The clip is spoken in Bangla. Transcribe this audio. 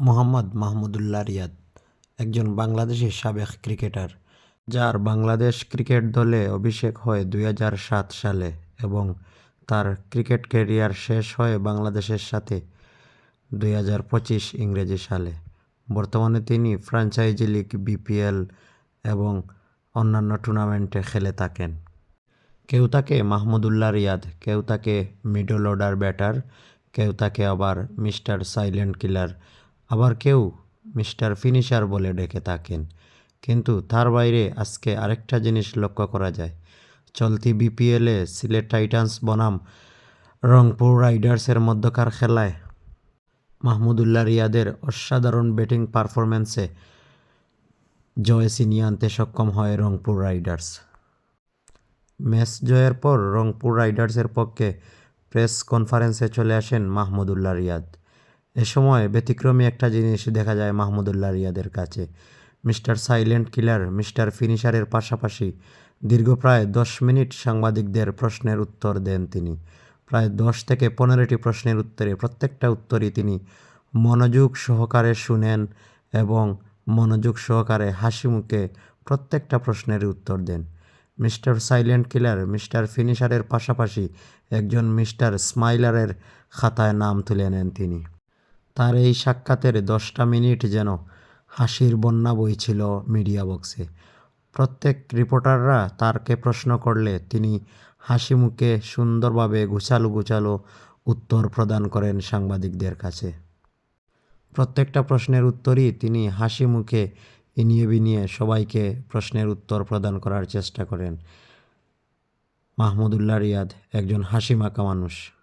মোহাম্মদ মাহমুদুল্লাহ রিয়াদ, একজন বাংলাদেশের সাবেক ক্রিকেটার, যার বাংলাদেশ ক্রিকেট দলে অভিষেক হয় দুই সালে এবং তার ক্রিকেট ক্যারিয়ার শেষ হয় বাংলাদেশের সাথে দুই হাজার পঁচিশ ইংরেজি সালে। বর্তমানে তিনি ফ্র্যাঞ্চাইজি লিগ, বিপিএল এবং অন্যান্য টুর্নামেন্টে খেলে থাকেন। কেউ তাকে মাহমুদুল্লাহ রিয়াদ, কেউ তাকে মিডল অর্ডার ব্যাটার, কেউ তাকে আবার মিস্টার সাইলেন্ট কিলার আবার কেউ মিস্টার ফিনিশার বলে ডেকে থাকেন। কিন্তু তার বাইরে আজকে আরেকটা জিনিস লক্ষ্য করা যায়। চলতি বিপিএলে সিলেট টাইটান্স বনাম রংপুর রাইডার্সের মধ্যকার খেলায় মাহমুদুল্লাহ রিয়াদের অসাধারণ ব্যাটিং পারফরম্যান্সে জয় ছিনিয়ে আনতে সক্ষম হয় রংপুর রাইডার্স। ম্যাচ জয়ের পর রংপুর রাইডার্সের পক্ষে প্রেস কনফারেন্সে চলে আসেন মাহমুদুল্লাহ রিয়াদ। এ সময় ব্যতিক্রমী একটা জিনিস দেখা যায় মাহমুদুল্লাহ রিয়াদের কাছে। মিস্টার সাইলেন্ট কিলার, মিস্টার ফিনিশারের পাশাপাশি দীর্ঘ প্রায় দশ মিনিট সাংবাদিকদের প্রশ্নের উত্তর দেন তিনি। প্রায় দশ থেকে পনেরোটি প্রশ্নের উত্তরে প্রত্যেকটা উত্তরই তিনি মনোযোগ সহকারে শুনেন এবং মনোযোগ সহকারে হাসি মুখে প্রত্যেকটা প্রশ্নের উত্তর দেন। মিস্টার সাইলেন্ট কিলার, মিস্টার ফিনিশারের পাশাপাশি একজন মিস্টার স্মাইলারের খাতায় নাম তুলে নেন তিনি। তার এই সাক্ষাতের দশটা মিনিট যেন হাসির বন্যা বইছিল মিডিয়া বক্সে। প্রত্যেক রিপোর্টাররা তারকে প্রশ্ন করলে তিনি হাসি মুখে সুন্দরভাবে গুছালো গুছালো উত্তর প্রদান করেন সাংবাদিকদের কাছে। প্রত্যেকটা প্রশ্নের উত্তরই তিনি হাসি মুখে ইনিয়ে বিনিয়ে সবাইকে প্রশ্নের উত্তর প্রদান করার চেষ্টা করেন। মাহমুদুল্লাহ রিয়াদ একজন হাসি মাখা মানুষ।